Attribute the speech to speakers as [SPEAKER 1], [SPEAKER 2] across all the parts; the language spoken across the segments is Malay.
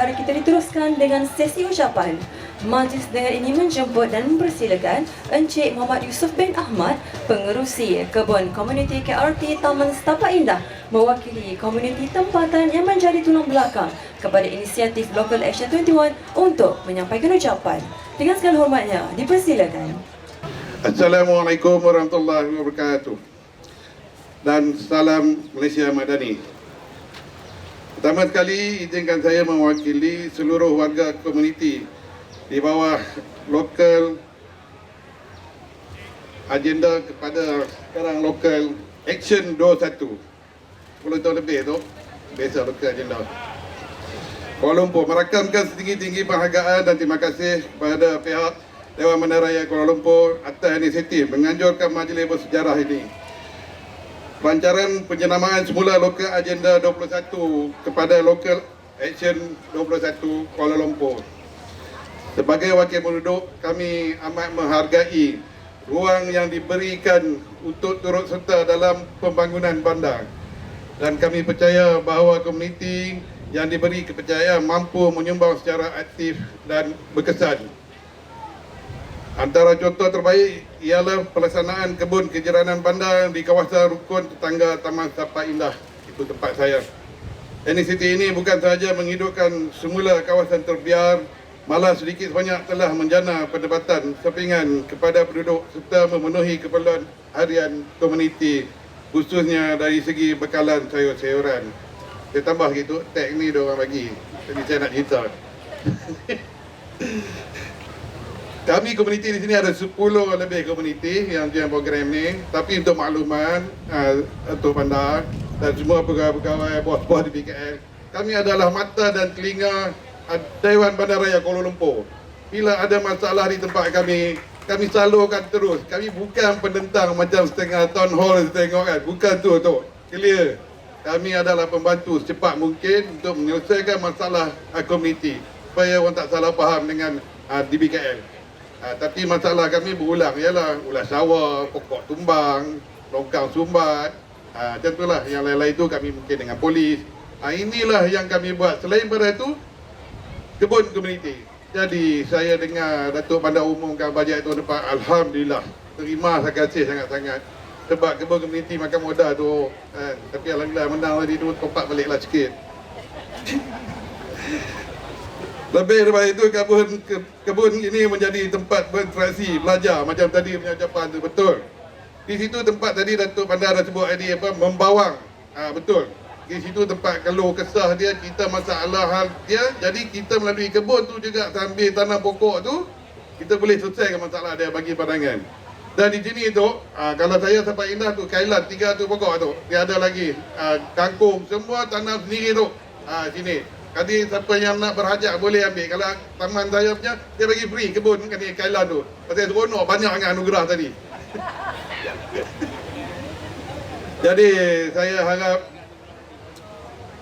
[SPEAKER 1] Baiklah hadirin sekalian, atur cara kita diteruskan dengan sesi ucapan. Majlis dengan ini menjemput dan mempersilakan Encik Muhammad Yusof bin Ahmad, pengerusi Kebun Komuniti KRT Taman Setapak Indah mewakili komuniti tempatan yang menjadi tulang belakang kepada inisiatif Local Action 21 untuk menyampaikan ucapan. Dengan segala hormatnya, dipersilakan.
[SPEAKER 2] Assalamualaikum warahmatullahi wabarakatuh dan salam Malaysia Madani. Pertama sekali izinkan saya mewakili seluruh warga komuniti di bawah lokal agenda kepada sekarang lokal action 21 10 tahun lebih tu biasa lokal agenda Kuala Lumpur merakamkan setinggi-tinggi penghargaan dan terima kasih kepada pihak Dewan Bandar Raya Kuala Lumpur atas inisiatif menganjurkan majlis bersejarah ini. Pelancaran penjenamaan semula lokal agenda 21 kepada lokal action 21 Kuala Lumpur. Sebagai wakil penduduk, kami amat menghargai ruang yang diberikan untuk turut serta dalam pembangunan bandar. Dan kami percaya bahawa komuniti yang diberi kepercayaan mampu menyumbang secara aktif dan berkesan. Antara contoh terbaik ialah pelaksanaan kebun kejiranan bandar di kawasan rukun tetangga Taman Sapa Indah. Itu tempat saya. Inisiatif ini bukan sahaja menghidupkan semula kawasan terbiar, malah sedikit sebanyak telah menjana pendapatan sepingan kepada penduduk serta memenuhi keperluan harian komuniti khususnya dari segi bekalan sayur-sayuran. Saya tambah gitu, tag ni dia orang bagi. Jadi saya nak cerita. Kami komuniti di sini ada 10 lebih komuniti yang join program ni. Tapi untuk makluman uh, untuk bandar dan semua pegawai-pegawai bos-bos di BKL, kami adalah mata dan telinga uh, Dewan Bandaraya Kuala Lumpur. Bila ada masalah di tempat kami, kami salurkan terus. Kami bukan penentang macam setengah town hall tengok kan. Bukan tu tu. Clear. Kami adalah pembantu secepat mungkin untuk menyelesaikan masalah uh, komuniti. Supaya orang tak salah faham dengan uh, DBKL. Ha, tapi masalah kami berulang ialah ulas sawah, pokok tumbang, longkang sumbat. Ha, macam itulah yang lain-lain itu kami mungkin dengan polis. Ha, inilah yang kami buat. Selain daripada itu, kebun komuniti. Jadi saya dengar Datuk Bandar umumkan bajet tahun depan. Alhamdulillah. Terima kasih sangat-sangat. Sebab kebun komuniti makan modal tu. Kan. Tapi Alhamdulillah menang tadi tu kompak baliklah sikit. Lebih daripada itu kebun ke, kebun ini menjadi tempat berinteraksi, belajar macam tadi punya ucapan tu betul. Di situ tempat tadi Datuk Bandar dah sebut tadi apa membawang. Ha, betul. Di situ tempat keluh kesah dia, kita masalah hal dia. Jadi kita melalui kebun tu juga sambil tanam pokok tu kita boleh selesaikan masalah dia bagi pandangan. Dan di sini tu, ha, kalau saya sampai indah tu, kailan tiga tu pokok tu. Dia ada lagi ha, kangkung, semua tanam sendiri tu. Sini. Tadi siapa yang nak berhajat boleh ambil. Kalau taman saya punya, dia bagi free kebun kan ni Kailan tu. Pasal seronok banyak dengan anugerah tadi. Jadi saya harap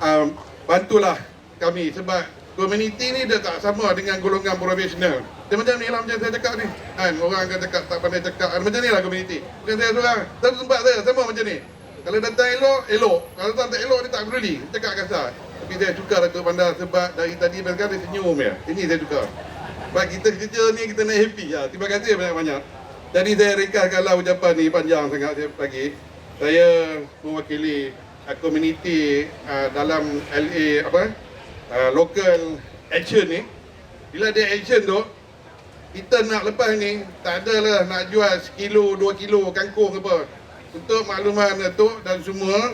[SPEAKER 2] um, bantulah kami sebab komuniti ni dia tak sama dengan golongan profesional. Dia macam ni lah macam saya cakap ni. Kan orang akan cakap tak pandai cakap. Macam ni lah komuniti. Bukan saya seorang. Satu tempat saya sama macam ni. Kalau datang elok, elok. Kalau datang tak elok, dia tak peduli. Cakap kasar. Tapi saya suka Datuk Bandar sebab dari tadi sampai sekarang dia senyum ya. Ini saya suka. Sebab kita kerja ni kita nak happy ya. Terima kasih banyak-banyak. Jadi saya ringkaskanlah ucapan ni panjang sangat saya bagi. Saya mewakili uh, komuniti uh, dalam LA apa? Uh, local action ni. Bila ada action tu, kita nak lepas ni tak adalah nak jual sekilo, dua kilo kangkung apa. Untuk makluman Datuk dan semua,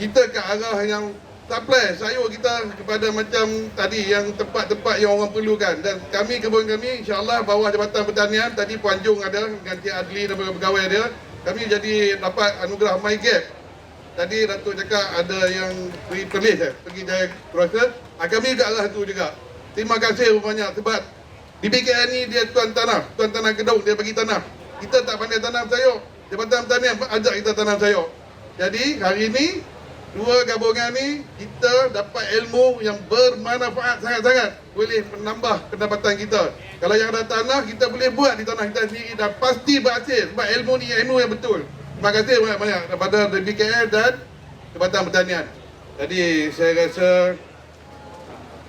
[SPEAKER 2] kita ke arah yang supply sayur kita kepada macam tadi yang tempat-tempat yang orang perlukan. Dan kami kebun kami insyaallah bawah Jabatan Pertanian tadi Puan Jung ada Cik Adli dan pegawai dia kami jadi dapat anugerah My Gap. Tadi Datuk cakap ada yang pergi perlis eh, pergi jaya proses ha, kami ke arah tu juga. Terima kasih banyak sebab di BKN ni dia tuan tanah tuan tanah kedung dia bagi tanah. Kita tak pandai tanam sayur. Jabatan Pertanian ajak kita tanam sayur. Jadi hari ini Dua gabungan ni kita dapat ilmu yang bermanfaat sangat-sangat boleh menambah pendapatan kita. Kalau yang ada tanah kita boleh buat di tanah kita sendiri dan pasti berhasil sebab ilmu ni ilmu yang betul. Terima kasih banyak-banyak kepada DBKL dan Jabatan Pertanian. Jadi saya rasa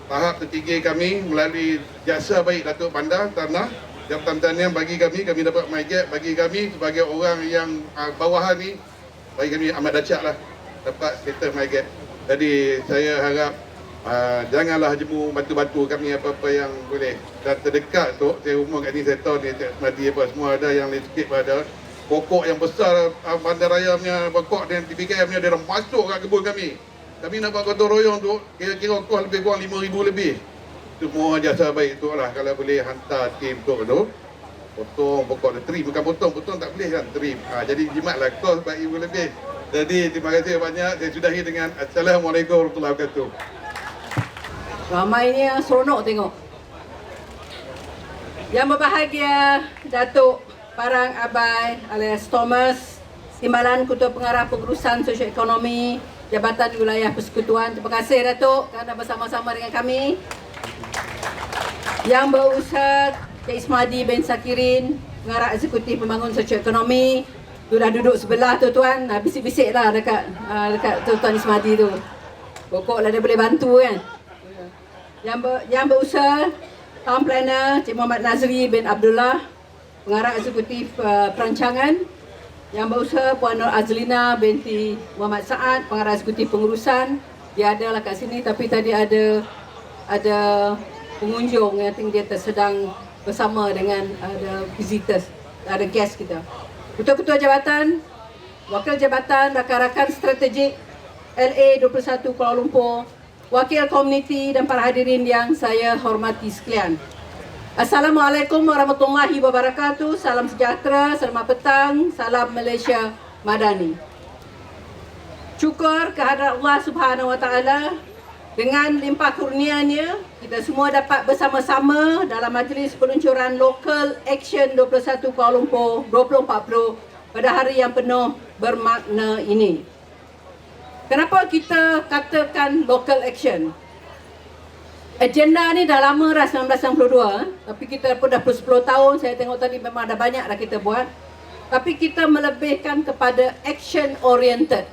[SPEAKER 2] tahap ketiga kami melalui jasa baik Datuk Bandar Tanah Jabatan Tanian bagi kami, kami dapat MyGap bagi kami sebagai orang yang uh, bawahan ni bagi kami amat dacak lah dapat status MyGap. Jadi saya harap uh, janganlah jemu bantu-bantu kami apa-apa yang boleh. Dan terdekat tu saya umur kat ni saya tahu ni tak mati apa semua ada yang landscape ada. Pokok yang besar uh, bandaraya punya pokok dan TPKM ni dia masuk kat kebun kami. Kami nak buat gotong royong tu kira-kira kos lebih kurang 5,000 lebih. Semua jasa baik tu lah kalau boleh hantar tim tu tu. Potong pokok tu trim. Bukan potong potong tak boleh kan trim. Ha, jadi jimatlah kos 4,000 lebih jadi terima kasih banyak saya sudahi dengan Assalamualaikum warahmatullahi wabarakatuh
[SPEAKER 3] Ramai ni yang seronok tengok. Yang berbahagia Datuk Parang Abai alias Thomas Timbalan Ketua Pengarah Pengurusan Sosioekonomi Jabatan Wilayah Persekutuan. Terima kasih Datuk kerana bersama-sama dengan kami. Yang berusaha Cik Ismadi bin Sakirin Pengarah Eksekutif Pembangun Sosioekonomi Sudah duduk sebelah tu tuan. Ah, Bisik-bisik lah dekat, ah, dekat tu Tuan Ismadi tu. Pokoklah dia boleh bantu kan? Yang ber, yang berusaha Town Planner Cik Muhammad Nazri bin Abdullah Pengarah Eksekutif uh, Perancangan. Yang berusaha Puan Nur Azlina binti Muhammad Saad Pengarah Eksekutif Pengurusan. Dia ada lah kat sini tapi tadi ada Ada pengunjung yang think dia tersedang bersama dengan ada visitors Ada guest kita Ketua-ketua jabatan Wakil Jabatan Rakan-Rakan Strategik LA 21 Kuala Lumpur wakil komuniti dan para hadirin yang saya hormati sekalian. Assalamualaikum warahmatullahi wabarakatuh. Salam sejahtera, selamat petang, salam Malaysia Madani. Syukur kehadrat Allah Subhanahu Wa Taala dengan limpah kurnianya kita semua dapat bersama-sama dalam majlis peluncuran Local Action 21 Kuala Lumpur 2040 pada hari yang penuh bermakna ini. Kenapa kita katakan local action? Agenda ni dah lama dah 1992 Tapi kita pun dah 10 tahun Saya tengok tadi memang ada banyak dah kita buat Tapi kita melebihkan kepada action oriented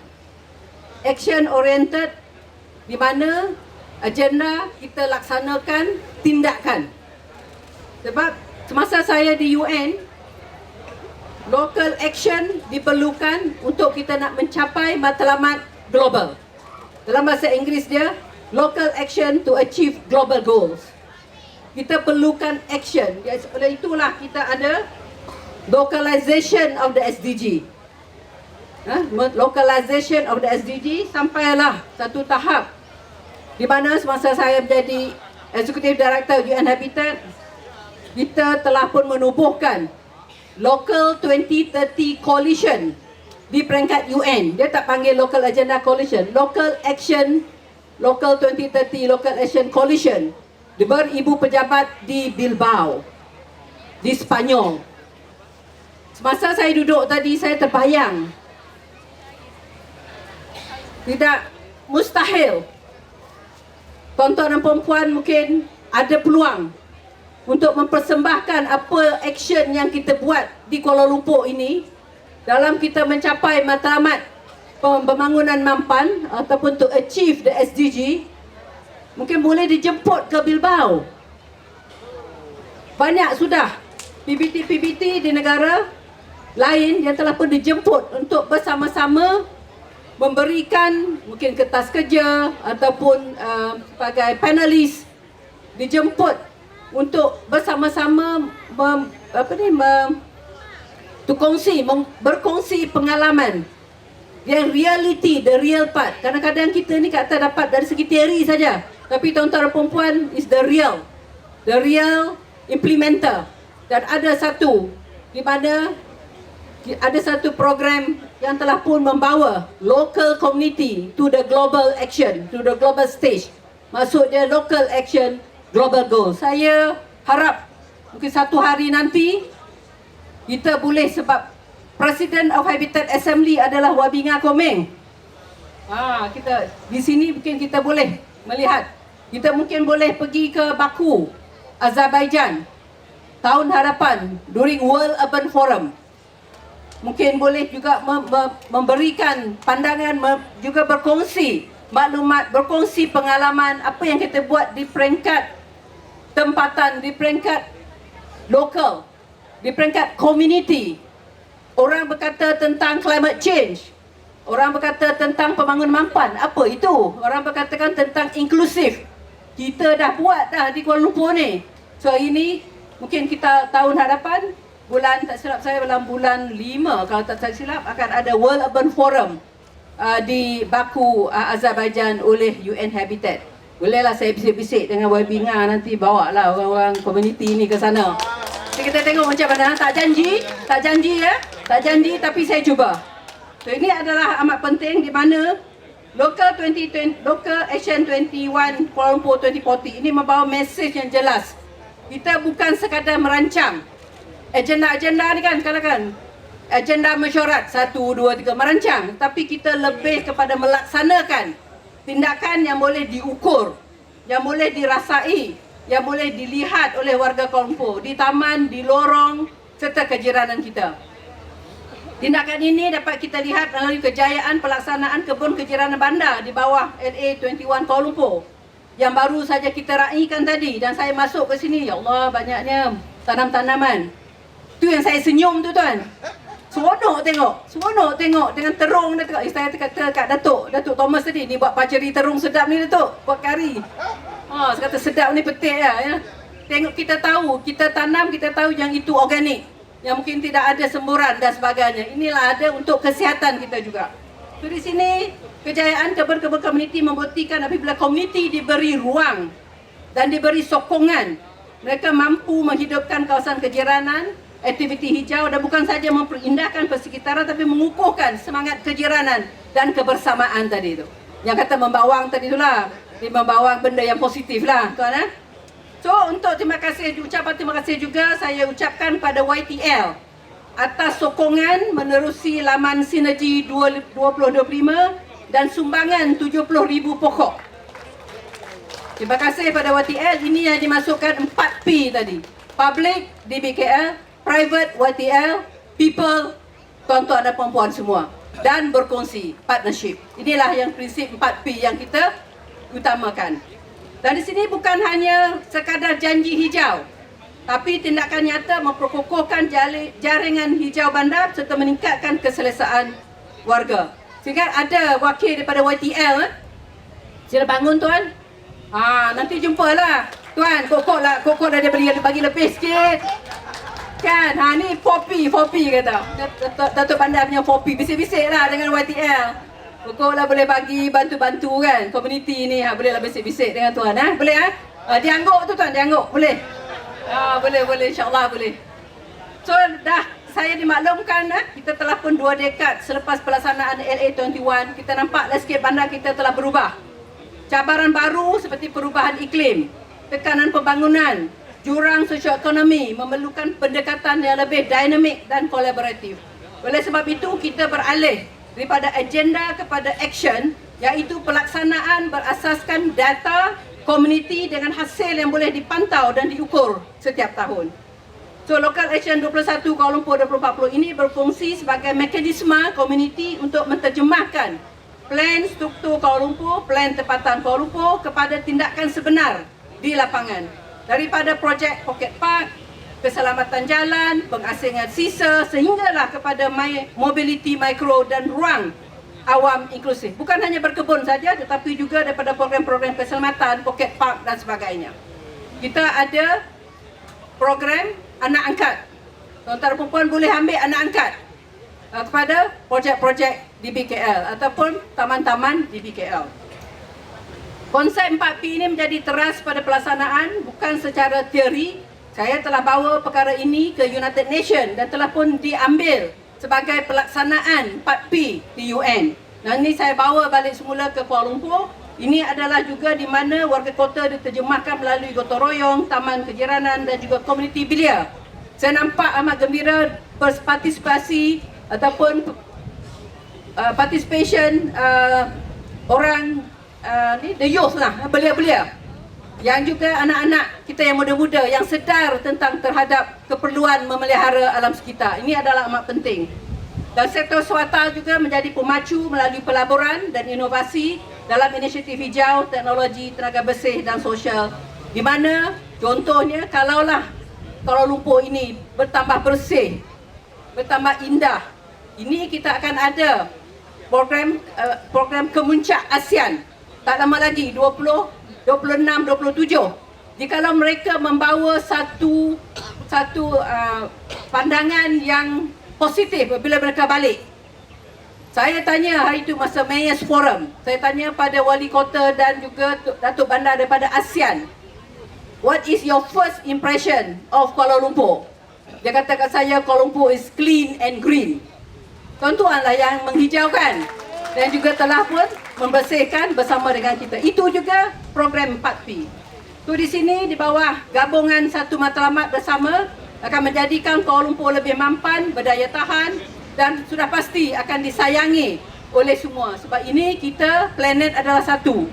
[SPEAKER 3] Action oriented Di mana agenda kita laksanakan tindakan Sebab semasa saya di UN Local action diperlukan untuk kita nak mencapai matlamat global. Dalam bahasa Inggeris dia, local action to achieve global goals. Kita perlukan action. Oleh itulah kita ada localization of the SDG. Ha? Localization of the SDG sampailah satu tahap di mana semasa saya menjadi Executive Director UN Habitat, kita telah pun menubuhkan Local 2030 Coalition di peringkat UN. Dia tak panggil Local Agenda Coalition, Local Action Local 2030 Local Action Coalition. Beribu pejabat di Bilbao, di Spanyol. Semasa saya duduk tadi, saya terbayang. Tidak mustahil. Tuan-tuan dan perempuan mungkin ada peluang untuk mempersembahkan apa action yang kita buat di Kuala Lumpur ini dalam kita mencapai matlamat pembangunan mampan ataupun to achieve the SDG mungkin boleh dijemput ke Bilbao. Banyak sudah PBT-PBT di negara lain yang telah pun dijemput untuk bersama-sama memberikan mungkin kertas kerja ataupun uh, sebagai panelis dijemput untuk bersama-sama mem, apa ni mem, tu kongsi mem, berkongsi pengalaman. Yang reality the real part. Kadang-kadang kita ni kata dapat dari segi teori saja. Tapi tuan-tuan dan perempuan is the real. The real implementer. Dan ada satu di mana ada satu program yang telah pun membawa local community to the global action to the global stage. Maksudnya local action global goal saya harap mungkin satu hari nanti kita boleh sebab President of Habitat Assembly adalah Wabinga Komeng. Ha, kita di sini mungkin kita boleh melihat. Kita mungkin boleh pergi ke Baku Azerbaijan tahun harapan during World Urban Forum mungkin boleh juga mem- mem- memberikan pandangan juga berkongsi maklumat, berkongsi pengalaman apa yang kita buat di peringkat tempatan, di peringkat lokal, di peringkat community. Orang berkata tentang climate change. Orang berkata tentang pembangunan mampan. Apa itu? Orang berkatakan tentang inklusif. Kita dah buat dah di Kuala Lumpur ni. So ini mungkin kita tahun hadapan bulan tak silap saya dalam bulan 5 kalau tak tak silap akan ada World Urban Forum uh, di Baku uh, Azerbaijan oleh UN Habitat. Bolehlah saya bisik-bisik dengan Nga nanti bawa lah orang-orang komuniti ni ke sana. Jadi kita tengok macam mana. Tak janji, tak janji ya. Tak janji tapi saya cuba. So ini adalah amat penting di mana Local 2020, Local Action 21 Kuala Lumpur 2040 ini membawa mesej yang jelas. Kita bukan sekadar merancang. Agenda-agenda ni kan sekarang kan? Agenda mesyuarat. Satu, dua, tiga merancang. Tapi kita lebih kepada melaksanakan tindakan yang boleh diukur yang boleh dirasai yang boleh dilihat oleh warga Lumpur di taman, di lorong serta kejiranan kita. Tindakan ini dapat kita lihat melalui kejayaan pelaksanaan kebun kejiranan bandar di bawah LA21 Kuala Lumpur. Yang baru saja kita raikan tadi dan saya masuk ke sini ya Allah banyaknya tanam-tanaman tu yang saya senyum tu tuan Seronok tengok. Seronok tengok dengan terung dia tengok. Eh, saya kata kat Datuk, Datuk Thomas tadi ni buat paceri terung sedap ni Datuk. Buat kari. Ha, saya kata sedap ni petik lah, ya. Tengok kita tahu, kita tanam kita tahu yang itu organik. Yang mungkin tidak ada semburan dan sebagainya. Inilah ada untuk kesihatan kita juga. So di sini kejayaan kebun-kebun komuniti membuktikan apabila komuniti diberi ruang dan diberi sokongan mereka mampu menghidupkan kawasan kejiranan aktiviti hijau dan bukan saja memperindahkan persekitaran tapi mengukuhkan semangat kejiranan dan kebersamaan tadi itu. Yang kata membawang tadi itulah. Dia membawang benda yang positif lah tuan eh. So untuk terima kasih ucapan terima kasih juga saya ucapkan pada YTL atas sokongan menerusi laman sinergi 2025 dan sumbangan 70,000 pokok. Terima kasih pada YTL ini yang dimasukkan 4P tadi. Public DBKL, private YTL, people, tuan-tuan dan perempuan semua dan berkongsi partnership. Inilah yang prinsip 4P yang kita utamakan. Dan di sini bukan hanya sekadar janji hijau, tapi tindakan nyata memperkokohkan jaringan hijau bandar serta meningkatkan keselesaan warga. Sehingga ada wakil daripada YTL eh? Sila bangun tuan. Ha, nanti jumpalah. Tuan, kokok lah, kokok dah dia bagi lebih sikit. Kan, ha ni 4P, 4P kata. Datuk, Bandar punya 4P. Bisik-bisik lah dengan YTL. Kokok lah boleh bagi bantu-bantu kan. Komuniti ni ha, boleh lah bisik-bisik dengan tuan. Ha? Boleh ha? ha diangguk tu tuan, diangguk. Boleh. Ha, boleh, boleh. InsyaAllah boleh. So dah saya dimaklumkan eh, kita telah pun dua dekad selepas pelaksanaan LA21 kita nampak landscape bandar kita telah berubah. Cabaran baru seperti perubahan iklim, tekanan pembangunan, jurang sosioekonomi memerlukan pendekatan yang lebih dinamik dan kolaboratif. Oleh sebab itu kita beralih daripada agenda kepada action iaitu pelaksanaan berasaskan data komuniti dengan hasil yang boleh dipantau dan diukur setiap tahun. So Local Action 21 Kuala Lumpur 2040 ini berfungsi sebagai mekanisme komuniti untuk menterjemahkan plan struktur Kuala Lumpur, plan tempatan Kuala Lumpur kepada tindakan sebenar di lapangan. Daripada projek Pocket Park, keselamatan jalan, pengasingan sisa sehinggalah kepada my, mobility mikro dan ruang awam inklusif. Bukan hanya berkebun saja tetapi juga daripada program-program keselamatan, Pocket Park dan sebagainya. Kita ada program anak angkat. Tuan-tuan perempuan boleh ambil anak angkat uh, kepada projek-projek di BKL ataupun taman-taman di BKL. Konsep 4P ini menjadi teras pada pelaksanaan bukan secara teori. Saya telah bawa perkara ini ke United Nations dan telah pun diambil sebagai pelaksanaan 4P di UN. Dan ini saya bawa balik semula ke Kuala Lumpur. Ini adalah juga di mana warga kota diterjemahkan melalui gotong royong, taman kejiranan dan juga komuniti belia. Saya nampak amat gembira berpartisipasi ataupun uh, participation uh, orang uh, ni the youth lah, belia-belia. Yang juga anak-anak kita yang muda-muda yang sedar tentang terhadap keperluan memelihara alam sekitar. Ini adalah amat penting. Dan sektor swasta juga menjadi pemacu melalui pelaburan dan inovasi dalam inisiatif hijau, teknologi, tenaga bersih dan sosial. Di mana contohnya kalaulah Kuala Lumpur ini bertambah bersih, bertambah indah, ini kita akan ada program uh, program kemuncak ASEAN. Tak lama lagi 20 26 27. Jikalau mereka membawa satu satu uh, pandangan yang positif bila mereka balik. Saya tanya hari itu masa Mayors Forum. Saya tanya pada wali kota dan juga Datuk Bandar daripada ASEAN. What is your first impression of Kuala Lumpur? Dia kata kat saya Kuala Lumpur is clean and green. Tuan-tuanlah yang menghijaukan dan juga telah pun membersihkan bersama dengan kita. Itu juga program 4P. Tu di sini di bawah gabungan satu matlamat bersama akan menjadikan Kuala Lumpur lebih mampan, berdaya tahan dan sudah pasti akan disayangi oleh semua. Sebab ini kita planet adalah satu.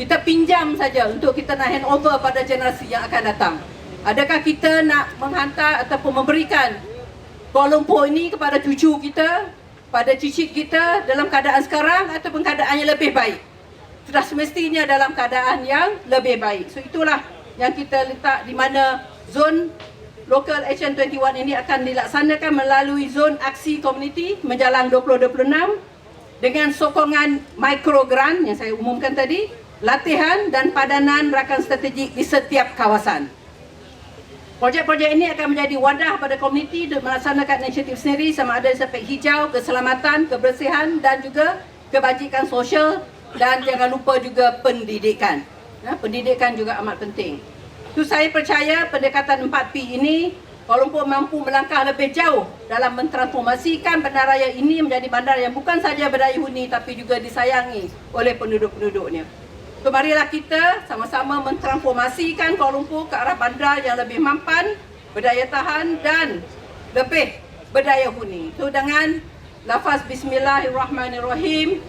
[SPEAKER 3] Kita pinjam saja untuk kita nak hand over pada generasi yang akan datang. Adakah kita nak menghantar ataupun memberikan Kuala Lumpur ini kepada cucu kita, pada cicit kita dalam keadaan sekarang ataupun keadaan yang lebih baik. Sudah semestinya dalam keadaan yang lebih baik. So itulah yang kita letak di mana zon Local Action 21 ini akan dilaksanakan melalui zon aksi komuniti menjalang 2026 dengan sokongan micro grant yang saya umumkan tadi, latihan dan padanan rakan strategik di setiap kawasan. Projek-projek ini akan menjadi wadah pada komuniti untuk melaksanakan inisiatif sendiri sama ada aspek hijau, keselamatan, kebersihan dan juga kebajikan sosial dan jangan lupa juga pendidikan. Ya, pendidikan juga amat penting. Itu saya percaya pendekatan 4P ini Kuala Lumpur mampu melangkah lebih jauh dalam mentransformasikan bandaraya ini menjadi bandar yang bukan saja berdaya huni tapi juga disayangi oleh penduduk-penduduknya. So marilah kita sama-sama mentransformasikan Kuala Lumpur ke arah bandar yang lebih mampan, berdaya tahan dan lebih berdaya huni. Itu dengan lafaz Bismillahirrahmanirrahim,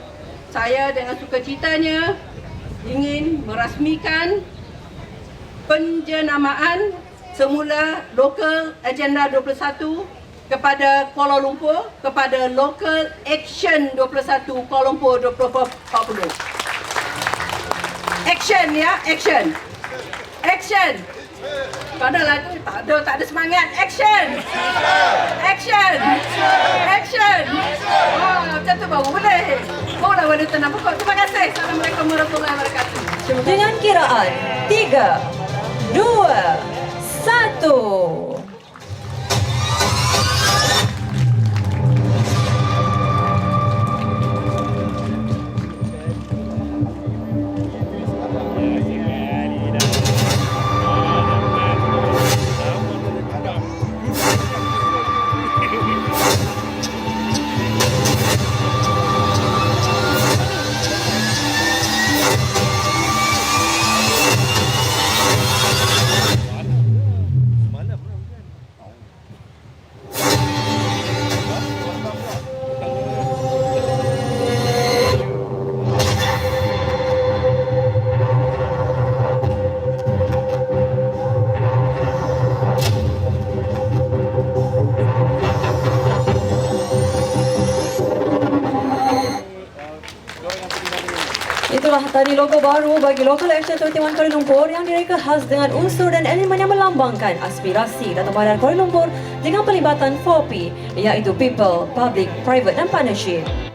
[SPEAKER 3] saya dengan sukacitanya ingin merasmikan penjenamaan semula Local Agenda 21 kepada Kuala Lumpur kepada Local Action 21 Kuala Lumpur 2040. Action ya, action. Action. Padahal tu tak ada, tak ada semangat. Action. Action. Action. Oh, macam tu baru boleh. Oh, dah boleh tenang pokok. Terima kasih. Assalamualaikum warahmatullahi wabarakatuh.
[SPEAKER 1] Dengan kiraan 3, 2, 1. Baru bagi Local Action 21 Kuala Lumpur yang direka khas dengan unsur dan elemen yang melambangkan aspirasi Dato' Bandar Kuala Lumpur dengan pelibatan 4P iaitu People, Public, Private dan Partnership.